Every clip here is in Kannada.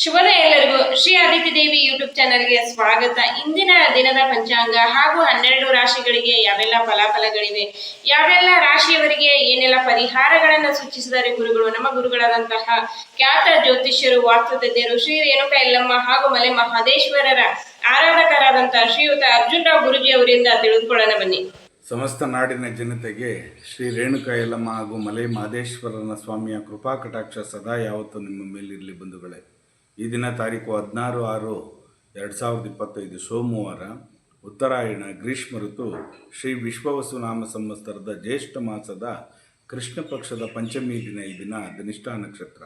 ಶುಭೋದಯ ಎಲ್ಲರಿಗೂ. ಶ್ರೀ ಆದಿತ್ಯ ದೇವಿ ಯೂಟ್ಯೂಬ್ ಚಾನೆಲ್ಗೆ ಸ್ವಾಗತ. ಇಂದಿನ ದಿನದ ಪಂಚಾಂಗ ಹಾಗೂ ಹನ್ನೆರಡು ರಾಶಿಗಳಿಗೆ ಯಾವೆಲ್ಲ ಫಲಾಫಲಗಳಿವೆ, ಯಾವೆಲ್ಲ ರಾಶಿಯವರಿಗೆ ಏನೆಲ್ಲ ಪರಿಹಾರಗಳನ್ನು ಸೂಚಿಸಿದ್ದಾರೆ ಗುರುಗಳು, ನಮ್ಮ ಗುರುಗಳಾದಂತಹ ಖ್ಯಾತ ಜ್ಯೋತಿಷ್ಯರು, ವಾಸ್ತುತಜ್ಞರು, ಶ್ರೀ ರೇಣುಕ ಎಲ್ಲಮ್ಮ ಹಾಗೂ ಮಲೆ ಮಹದೇಶ್ವರರ ಆರಾಧಕರಾದಂತಹ ಶ್ರೀಯುತ ಅರ್ಜುನ್ ರಾವ್ ಗುರುಜಿ ಅವರಿಂದ ತಿಳಿದುಕೊಳ್ಳೋಣ ಬನ್ನಿ. ಸಮಸ್ತ ನಾಡಿನ ಜನತೆಗೆ ಶ್ರೀ ರೇಣುಕ ಎಲ್ಲಮ್ಮ ಹಾಗೂ ಮಲೆ ಮಹದೇಶ್ವರನ ಸ್ವಾಮಿಯ ಕೃಪಾ ಕಟಾಕ್ಷ ಸದಾ ಯಾವತ್ತೂ ನಿಮ್ಮ ಮೇಲಿರಲಿ ಬಂಧುಗಳೇ. ಈ ದಿನ ತಾರೀಕು ಹದಿನಾರು ಆರು ಎರಡು ಸಾವಿರದ ಇಪ್ಪತ್ತೈದು ಸೋಮವಾರ ಉತ್ತರಾಯಣ ಗ್ರೀಷ್ಮ ಋತು ಶ್ರೀ ವಿಶ್ವವಸು ನಾಮ ಸಂವತ್ಸರದ ಜ್ಯೇಷ್ಠ ಮಾಸದ ಕೃಷ್ಣ ಪಕ್ಷದ ಪಂಚಮಿ ದಿನ ಈ ದಿನ ಧನಿಷ್ಠಾ ನಕ್ಷತ್ರ.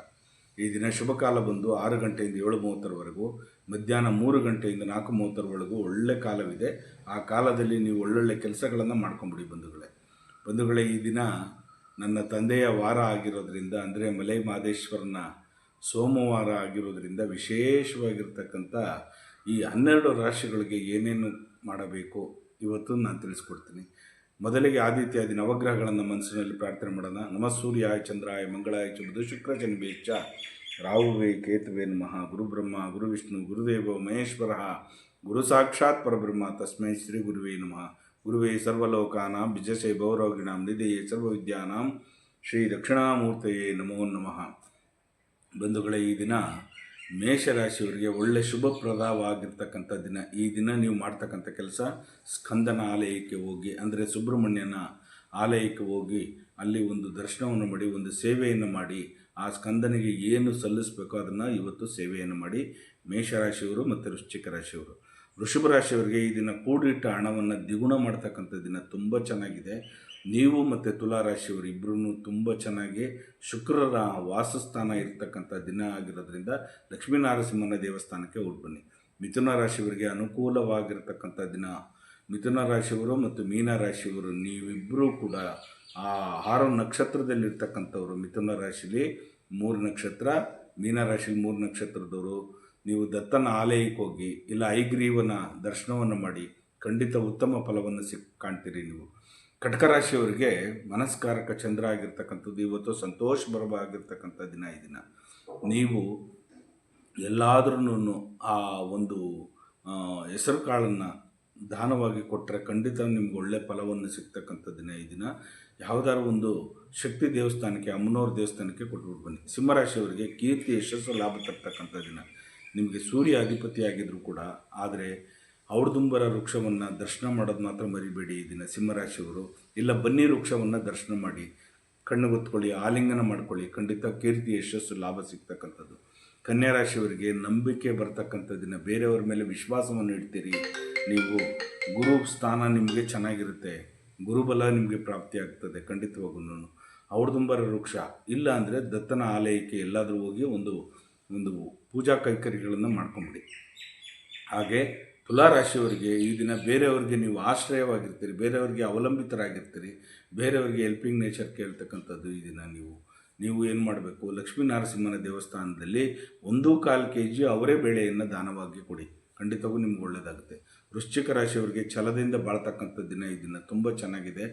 ಈ ದಿನ ಶುಭಕಾಲ ಬಂದು ಆರು ಗಂಟೆಯಿಂದ ಏಳು ಮೂವತ್ತರವರೆಗೂ, ಮಧ್ಯಾಹ್ನ ಮೂರು ಗಂಟೆಯಿಂದ ನಾಲ್ಕು ಮೂವತ್ತರವರೆಗೂ ಒಳ್ಳೆ ಕಾಲವಿದೆ. ಆ ಕಾಲದಲ್ಲಿ ನೀವು ಒಳ್ಳೊಳ್ಳೆ ಕೆಲಸಗಳನ್ನು ಮಾಡ್ಕೊಂಬಿಡಿ ಬಂಧುಗಳೇ. ಬಂಧುಗಳೇ, ಈ ದಿನ ನನ್ನ ತಂದೆಯ ವಾರ ಆಗಿರೋದ್ರಿಂದ ಅಂದರೆ ಮಲೈ ಮಹದೇಶ್ವರನ ಸೋಮವಾರ ಆಗಿರೋದ್ರಿಂದ ವಿಶೇಷವಾಗಿರ್ತಕ್ಕಂಥ ಈ ಹನ್ನೆರಡು ರಾಶಿಗಳಿಗೆ ಏನೇನು ಮಾಡಬೇಕು ಇವತ್ತು ನಾನು ತಿಳಿಸ್ಕೊಡ್ತೀನಿ. ಮೊದಲಿಗೆ ಆದಿತ್ಯಾದಿ ನವಗ್ರಹಗಳನ್ನು ಮನಸ್ಸಿನಲ್ಲಿ ಪ್ರಾರ್ಥನೆ ಮಾಡೋಣ. ನಮ ಸೂರ್ಯಾಯ, ಚಂದ್ರಾಯ, ಮಂಗಳಾಯ, ಚಂದ್ರ, ಶುಕ್ರ ಶನಿಬೇಚ್ಚ ರಾಹುವೇ, ಕೇತುವೆ ನಮಃ. ಗುರುಬ್ರಹ್ಮ, ಗುರು ವಿಷ್ಣು, ಗುರುದೇವ, ಮಹೇಶ್ವರ. ಗುರು ಸಾಕ್ಷಾತ್ ಪರಬ್ರಹ್ಮ. ತಸ್ಮೈ ಶ್ರೀ ಗುರುವೇ ನಮಃ. ಗುರುವೇ, ಸರ್ವಲೋಕಾನಾಂ ಬಿಜಸೆ ಭೌರೋಗಿಣಾಂ ನಿಧಿಯೇ, ಸರ್ವವಿದ್ಯಾನಾಂ ಶ್ರೀ ದಕ್ಷಿಣಾಮೂರ್ತಯೇ ನಮೋ ನಮಃ. ಬಂಧುಗಳೇ, ಈ ದಿನ ಮೇಷರಾಶಿಯವರಿಗೆ ಒಳ್ಳೆ ಶುಭಪ್ರದವಾಗಿರ್ತಕ್ಕಂಥ ದಿನ. ಈ ದಿನ ನೀವು ಮಾಡ್ತಕ್ಕಂಥ ಕೆಲಸ ಸ್ಕಂದನ ಆಲಯಕ್ಕೆ ಹೋಗಿ, ಅಂದರೆ ಸುಬ್ರಹ್ಮಣ್ಯನ ಆಲಯಕ್ಕೆ ಹೋಗಿ ಅಲ್ಲಿ ಒಂದು ದರ್ಶನವನ್ನು ಮಾಡಿ, ಒಂದು ಸೇವೆಯನ್ನು ಮಾಡಿ, ಆ ಸ್ಕಂದನಿಗೆ ಏನು ಸಲ್ಲಿಸಬೇಕೋ ಅದನ್ನು ಇವತ್ತು ಸೇವೆಯನ್ನು ಮಾಡಿ ಮೇಷರಾಶಿಯವರು ಮತ್ತು ವೃಶ್ಚಿಕ ರಾಶಿಯವರು. ವೃಷಭ ರಾಶಿಯವರಿಗೆ ಈ ದಿನ ಕೂಡಿಟ್ಟ ಹಣವನ್ನು ದ್ವಿಗುಣ ಮಾಡ್ತಕ್ಕಂಥ ದಿನ ತುಂಬ ಚೆನ್ನಾಗಿದೆ. ನೀವು ಮತ್ತು ತುಲಾ ರಾಶಿಯವರು ಇಬ್ಬರೂ ತುಂಬ ಚೆನ್ನಾಗಿ ಶುಕ್ರರ ವಾಸಸ್ಥಾನ ಇರತಕ್ಕಂಥ ದಿನ ಆಗಿರೋದ್ರಿಂದ ಲಕ್ಷ್ಮೀನಾರಸಿಂಹನ ದೇವಸ್ಥಾನಕ್ಕೆ ಬನ್ನಿ. ಮಿಥುನ ರಾಶಿಯವರಿಗೆ ಅನುಕೂಲವಾಗಿರ್ತಕ್ಕಂಥ ದಿನ. ಮಿಥುನ ರಾಶಿಯವರು ಮತ್ತು ಮೀನ ರಾಶಿಯವರು ನೀವಿಬ್ಬರೂ ಕೂಡ ಆ ಆರು ನಕ್ಷತ್ರದಲ್ಲಿರ್ತಕ್ಕಂಥವ್ರು. ಮಿಥುನ ರಾಶಿಲಿ ಮೂರು ನಕ್ಷತ್ರ, ಮೀನ ರಾಶಿಲಿ ಮೂರು ನಕ್ಷತ್ರದವರು. ನೀವು ದತ್ತನ ಆಲಯಕ್ಕೆ ಹೋಗಿ, ಇಲ್ಲ ಐಗ್ರೀವನ ದರ್ಶನವನ್ನು ಮಾಡಿ ಖಂಡಿತ ಉತ್ತಮ ಫಲವನ್ನು ಸಿಕ್, ಕಾಣ್ತೀರಿ ನೀವು. ಕಟಕ ರಾಶಿಯವರಿಗೆ ಮನಸ್ಕಾರಕ ಚಂದ್ರ ಆಗಿರ್ತಕ್ಕಂಥದ್ದು ಇವತ್ತು ಸಂತೋಷ ಸಂತೋಷಭರವಾಗಿರ್ತಕ್ಕಂಥ ದಿನ ಈ ದಿನ. ನೀವು ಎಲ್ಲಾದ್ರೂ ಆ ಒಂದು ಹೆಸರು ಕಾಳನ್ನು ದಾನವಾಗಿ ಕೊಟ್ಟರೆ ಖಂಡಿತ ನಿಮ್ಗೆ ಒಳ್ಳೆ ಫಲವನ್ನು ಸಿಗ್ತಕ್ಕಂಥ ದಿನ ಈ ದಿನ. ಯಾವುದಾದ್ರು ಒಂದು ಶಕ್ತಿ ದೇವಸ್ಥಾನಕ್ಕೆ, ಅಮ್ಮನವ್ರ ದೇವಸ್ಥಾನಕ್ಕೆ ಕೊಟ್ಬಿಟ್ಟು ಬನ್ನಿ. ಸಿಂಹರಾಶಿಯವರಿಗೆ ಕೀರ್ತಿ ಯಶಸ್ಸು ಲಾಭ ತರ್ತಕ್ಕಂಥ ದಿನ. ನಿಮಗೆ ಸೂರ್ಯ ಅಧಿಪತಿ ಆಗಿದ್ದರೂ ಕೂಡ, ಆದರೆ ಔಡ್ದುಂಬರ ವೃಕ್ಷವನ್ನು ದರ್ಶನ ಮಾಡೋದು ಮಾತ್ರ ಮರಿಬೇಡಿ ಈ ದಿನ ಸಿಂಹರಾಶಿಯವರು. ಇಲ್ಲ, ಬನ್ನಿ ವೃಕ್ಷವನ್ನು ದರ್ಶನ ಮಾಡಿ, ಕಣ್ಣು ಗೊತ್ಕೊಳ್ಳಿ ಆಲಿಂಗನ ಮಾಡ್ಕೊಳ್ಳಿ. ಖಂಡಿತ ಕೀರ್ತಿ, ಯಶಸ್ಸು, ಲಾಭ ಸಿಗ್ತಕ್ಕಂಥದ್ದು. ಕನ್ಯಾ ರಾಶಿಯವರಿಗೆ ನಂಬಿಕೆ ಬರ್ತಕ್ಕಂಥ ದಿನ. ಬೇರೆಯವ್ರ ಮೇಲೆ ವಿಶ್ವಾಸವನ್ನು ಇಡ್ತೀರಿ. ನೀವು ಗುರು ಸ್ಥಾನ ನಿಮಗೆ ಚೆನ್ನಾಗಿರುತ್ತೆ. ಗುರುಬಲ ನಿಮಗೆ ಪ್ರಾಪ್ತಿ ಆಗ್ತದೆ ಖಂಡಿತವಾಗೂ ಅವ್ರದುಂಬರ ವೃಕ್ಷ, ಇಲ್ಲ ಅಂದರೆ ದತ್ತನ ಆಲಯಕ್ಕೆ ಎಲ್ಲಾದರೂ ಹೋಗಿ ಒಂದು ಒಂದು ಪೂಜಾ ಕೈಕರಿಗಳನ್ನು ಮಾಡ್ಕೊಂಬಿಡಿ. ಹಾಗೆ ತುಲಾ ರಾಶಿಯವರಿಗೆ ಈ ದಿನ ಬೇರೆಯವ್ರಿಗೆ ನೀವು ಆಶ್ರಯವಾಗಿರ್ತೀರಿ, ಬೇರೆಯವ್ರಿಗೆ ಅವಲಂಬಿತರಾಗಿರ್ತೀರಿ, ಬೇರೆಯವ್ರಿಗೆ ಹೆಲ್ಪಿಂಗ್ ನೇಚರ್ ಕೇಳ್ತಕ್ಕಂಥದ್ದು ಈ ದಿನ ನೀವು ನೀವು ಏನು ಮಾಡಬೇಕು? ಲಕ್ಷ್ಮೀನರಸಿಂಹನ ದೇವಸ್ಥಾನದಲ್ಲಿ ಒಂದು ಕಾಲು ಕೆ ಜಿ ಅವರೇ ಬೇಳೆಯನ್ನು ದಾನವಾಗಿ ಕೊಡಿ. ಖಂಡಿತವೂ ನಿಮ್ಗೆ ಒಳ್ಳೆಯದಾಗುತ್ತೆ ವೃಶ್ಚಿಕ ರಾಶಿಯವರಿಗೆ ಛಲದಿಂದ ಬಾಳ್ತಕ್ಕಂಥ ದಿನ ಈ ದಿನ ತುಂಬ ಚೆನ್ನಾಗಿದೆ.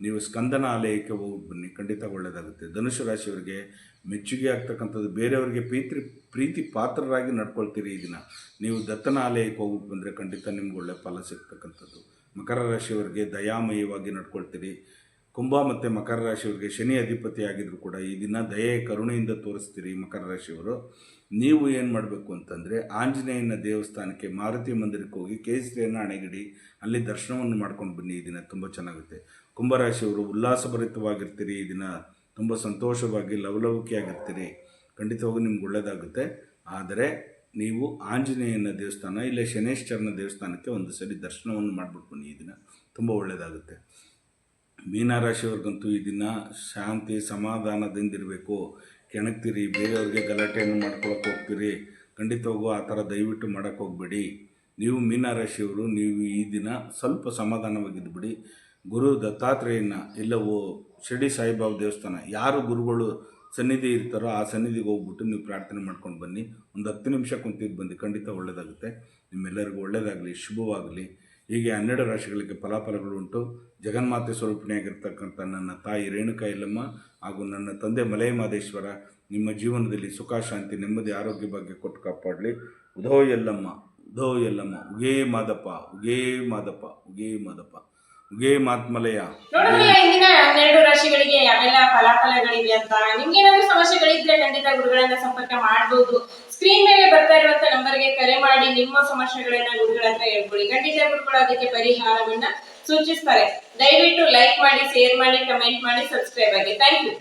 ನೀವು ಸ್ಕಂದನ ಆಲಯಕ್ಕೆ ಹೋಗಿ ಬನ್ನಿ, ಖಂಡಿತ ಒಳ್ಳೆಯದಾಗುತ್ತೆ ಧನುಷು ರಾಶಿಯವರಿಗೆ ಮೆಚ್ಚುಗೆ ಆಗ್ತಕ್ಕಂಥದ್ದು ಬೇರೆಯವರಿಗೆ ಪ್ರೀತಿ ಪ್ರೀತಿ ಪಾತ್ರರಾಗಿ ನಡ್ಕೊಳ್ತೀರಿ ಈ ದಿನ. ನೀವು ದತ್ತನ ಆಲಯಕ್ಕೆ ಹೋಗಿ ಬಂದರೆ ಖಂಡಿತ ನಿಮ್ಗೆ ಒಳ್ಳೆ ಫಲ ಸಿಗ್ತಕ್ಕಂಥದ್ದು. ಮಕರ ರಾಶಿಯವರಿಗೆ ದಯಾಮಯವಾಗಿ ನಡ್ಕೊಳ್ತೀರಿ. ಕುಂಭ ಮತ್ತು ಮಕರ ರಾಶಿಯವರಿಗೆ ಶನಿ ಅಧಿಪತಿ ಆಗಿದ್ರು ಕೂಡ ಈ ದಿನ ದಯೆ, ಕರುಣೆಯಿಂದ ತೋರಿಸ್ತೀರಿ ಮಕರ ರಾಶಿಯವರು. ನೀವು ಏನು ಮಾಡಬೇಕು ಅಂತಂದರೆ ಆಂಜನೇಯನ ದೇವಸ್ಥಾನಕ್ಕೆ ಮಾರುತಿ ಮಂದಿರಕ್ಕೆ ಹೋಗಿ ಕೇಸರಿಯನ್ನು ಅಣೆಗಿಡಿ ಅಲ್ಲಿ ದರ್ಶನವನ್ನು ಮಾಡ್ಕೊಂಡು ಬನ್ನಿ ಈ ದಿನ ತುಂಬ ಚೆನ್ನಾಗುತ್ತೆ. ಕುಂಭರಾಶಿಯವರು ಉಲ್ಲಾಸಭರಿತವಾಗಿರ್ತೀರಿ ಈ ದಿನ ತುಂಬ ಸಂತೋಷವಾಗಿ, ಲವಲವಿಕೆಯಾಗಿರ್ತೀರಿ. ಖಂಡಿತವಾಗೂ ನಿಮ್ಗೆ ಒಳ್ಳೆಯದಾಗುತ್ತೆ ಆದರೆ ನೀವು ಆಂಜನೇಯನ ದೇವಸ್ಥಾನ, ಇಲ್ಲ ಶನೇಶ್ವರನ ದೇವಸ್ಥಾನಕ್ಕೆ ಒಂದು ಸರಿ ದರ್ಶನವನ್ನು ಮಾಡಿಬಿಟ್ಟು ಬನ್ನಿ ಈ ದಿನ. ತುಂಬ ಒಳ್ಳೆಯದಾಗುತ್ತೆ ಮೀನರಾಶಿಯವ್ರಿಗಂತೂ ಈ ದಿನ ಶಾಂತಿ ಸಮಾಧಾನದಿಂದಿರಬೇಕು. ಕೆಣಕ್ತೀರಿ, ಬೇರೆಯವ್ರಿಗೆ ಗಲಾಟೆಯನ್ನು ಮಾಡ್ಕೊಳಕ್ಕೆ ಹೋಗ್ತೀರಿ. ಖಂಡಿತವಾಗೂ ಆ ಥರ ದಯವಿಟ್ಟು ಮಾಡೋಕ್ಕೆ ಹೋಗಬೇಡಿ. ನೀವು ಮೀನರಾಶಿಯವರು, ನೀವು ಈ ದಿನ ಸ್ವಲ್ಪ ಸಮಾಧಾನವಾಗಿದ್ದುಬಿಡಿ ಗುರು ದತ್ತಾತ್ರೇಯನ, ಇಲ್ಲವೋ ಶಿರಡಿ ಸಾಯಿಬಾಬಾ ದೇವಸ್ಥಾನ, ಯಾರು ಗುರುಗಳು ಸನ್ನಿಧಿ ಇರ್ತಾರೋ ಆ ಸನ್ನಿಧಿಗೆ ಹೋಗ್ಬಿಟ್ಟು ನೀವು ಪ್ರಾರ್ಥನೆ ಮಾಡ್ಕೊಂಡು ಬನ್ನಿ. ಒಂದು ಹತ್ತು ನಿಮಿಷ ಕುಂತಿದ್ದು ಬಂದು ಖಂಡಿತ ಒಳ್ಳೆಯದಾಗುತ್ತೆ ನಿಮ್ಮೆಲ್ಲರಿಗೂ ಒಳ್ಳೆಯದಾಗಲಿ ಶುಭವಾಗಲಿ. ಹೀಗೆ ಹನ್ನೆರಡು ರಾಶಿಗಳಿಗೆ ಫಲಾಫಲಗಳುಂಟು ಜಗನ್ಮಾತೆ ಸ್ವರೂಪಿಣಿಯಾಗಿರ್ತಕ್ಕಂಥ ನನ್ನ ತಾಯಿ ರೇಣುಕಾ ಎಲ್ಲಮ್ಮ ಹಾಗೂ ನನ್ನ ತಂದೆ ಮಲೈ ಮಹದೇಶ್ವರ ನಿಮ್ಮ ಜೀವನದಲ್ಲಿ ಸುಖ, ಶಾಂತಿ, ನೆಮ್ಮದಿ, ಆರೋಗ್ಯ ಬಗ್ಗೆ ಕೊಟ್ಟು ಕಾಪಾಡಲಿ. ಉಧೋ ಎಲ್ಲಮ್ಮ ಉಧೋ ಎಲ್ಲಮ್ಮ, ಉಗೇ ಮಾದಪ್ಪ ಉಗೇ ಮಾದಪ್ಪ ಉಗೇ ಮಾದಪ್ಪ. ಉಗೇ ಮಾತ್ಮಲಯ. ನೋಡೋಣ ಇಂದಿನ ಹನ್ನೆರಡು ರಾಶಿಗಳಿಗೆ ಯಾವೆಲ್ಲ ಫಲಾಫಲಗಳಿವೆ ಅಂತ. ನಿಮ್ಗೆ ಏನಾದ್ರು ಸಮಸ್ಯೆಗಳಿದ್ರೆ ಖಂಡಿತ ಗುರುಗಳನ್ನ ಸಂಪರ್ಕ ಮಾಡಬಹುದು ಸ್ಕ್ರೀನ್ ಮೇಲೆ ಬರ್ತಾ ಇರುವಂತ ನಂಬರ್ಗೆ ಕರೆ ಮಾಡಿ ನಿಮ್ಮ ಸಮಸ್ಯೆಗಳನ್ನ ಗುರುಗಳ ಹತ್ರ ಖಂಡಿತ ಗುರುಗಳು ಅದಕ್ಕೆ ಪರಿಹಾರವನ್ನ ಸೂಚಿಸ್ತಾರೆ. ದಯವಿಟ್ಟು ಲೈಕ್ ಮಾಡಿ ಶೇರ್ ಮಾಡಿ ಕಮೆಂಟ್ ಮಾಡಿ ಸಬ್ಸ್ಕ್ರೈಬ್ ಆಗಿ. Thank you